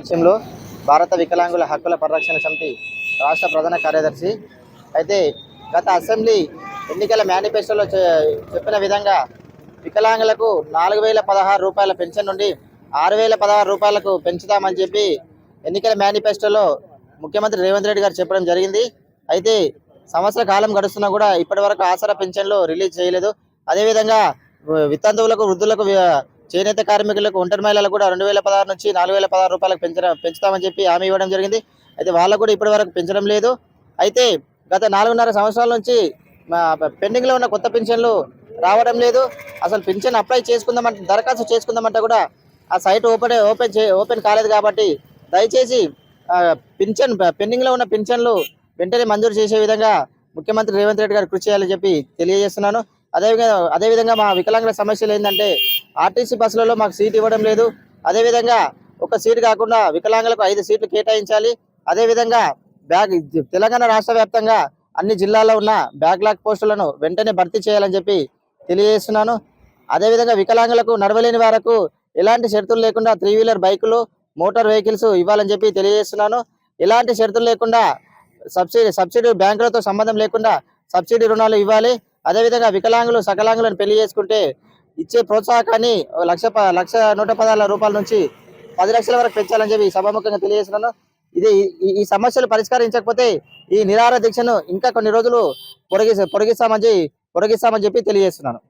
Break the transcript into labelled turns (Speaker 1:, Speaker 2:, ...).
Speaker 1: విషయంలో భారత వికలాంగుల హక్కుల పరిరక్షణ సమితి రాష్ట్ర ప్రధాన కార్యదర్శి అయితే గత అసెంబ్లీ ఎన్నికల మేనిఫెస్టోలో చెప్పిన విధంగా వికలాంగులకు నాలుగు వేల పదహారు రూపాయల పెన్షన్ నుండి ఆరు వేల పదహారు రూపాయలకు పెంచుతామని చెప్పి ఎన్నికల మేనిఫెస్టోలో ముఖ్యమంత్రి రేవంత్ రెడ్డి గారు చెప్పడం జరిగింది. అయితే సంవత్సర కాలం గడుస్తున్నా కూడా ఇప్పటి వరకు ఆసరా పెన్షన్లు రిలీజ్ చేయలేదు. అదేవిధంగా వితంతువులకు వృద్ధులకు చేనేత కార్మికులకు ఒంటరి మహిళలకు కూడా రెండు వేల పదహారు నుంచి నాలుగు వేల పదహారు రూపాయలకు పెంచడం పెంచుతామని చెప్పి హామీ ఇవ్వడం జరిగింది. అయితే వాళ్ళకు కూడా ఇప్పటి వరకు పెంచడం లేదు. అయితే గత నాలుగున్నర సంవత్సరాల నుంచి మా పెండింగ్లో ఉన్న కొత్త పెన్షన్లు రావడం లేదు. అసలు పెన్షన్ అప్లై చేసుకుందామంటే దరఖాస్తు చేసుకుందామంటే కూడా ఆ సైట్ ఓపెన్ ఓపెన్ చే ఓపెన్ కాలేదు కాబట్టి దయచేసి పెన్షన్ పింఛన్ పెండింగ్లో ఉన్న పింఛన్లు వెంటనే మంజూరు చేసే విధంగా ముఖ్యమంత్రి రేవంత్ రెడ్డి గారు కృషి చేయాలని చెప్పి తెలియజేస్తున్నాను. అదేవిధంగా అదేవిధంగా మా వికలాంగుల సమస్యలు ఏంటంటే ఆర్టీసీ బస్సులలో మాకు సీట్ ఇవ్వడం లేదు. అదేవిధంగా ఒక సీట్ కాకుండా వికలాంగులకు ఐదు సీట్లు కేటాయించాలి. అదేవిధంగా బ్యాగ్ తెలంగాణ రాష్ట్ర వ్యాప్తంగా అన్ని జిల్లాల్లో ఉన్న బ్యాక్లాగ్ పోస్టులను వెంటనే భర్తీ చేయాలని చెప్పి తెలియజేస్తున్నాను. అదేవిధంగా వికలాంగులకు నడవలేని వారకు ఎలాంటి షరతులు లేకుండా త్రీ వీలర్ బైకులు మోటార్ వెహికల్స్ ఇవ్వాలని చెప్పి తెలియజేస్తున్నాను. ఎలాంటి షరతులు లేకుండా సబ్సిడీ సబ్సిడీ బ్యాంకులతో సంబంధం లేకుండా సబ్సిడీ రుణాలు ఇవ్వాలి. అదేవిధంగా వికలాంగులు సకలాంగులను పెళ్ళి చేసుకుంటే ఇచ్చే ప్రోత్సాహకాన్ని లక్ష లక్ష నూట పదాల రూపాయల నుంచి పది లక్షల వరకు పెంచాలని చెప్పి సభాముఖంగా తెలియజేస్తున్నాను. ఇది ఈ- సమస్యలు పరిష్కరించకపోతే ఈ నిరాహార దీక్షను ఇంకా కొన్ని రోజులు పొడిగి పొడిగిస్తామని పొడిగిస్తామని చెప్పి తెలియజేస్తున్నాను.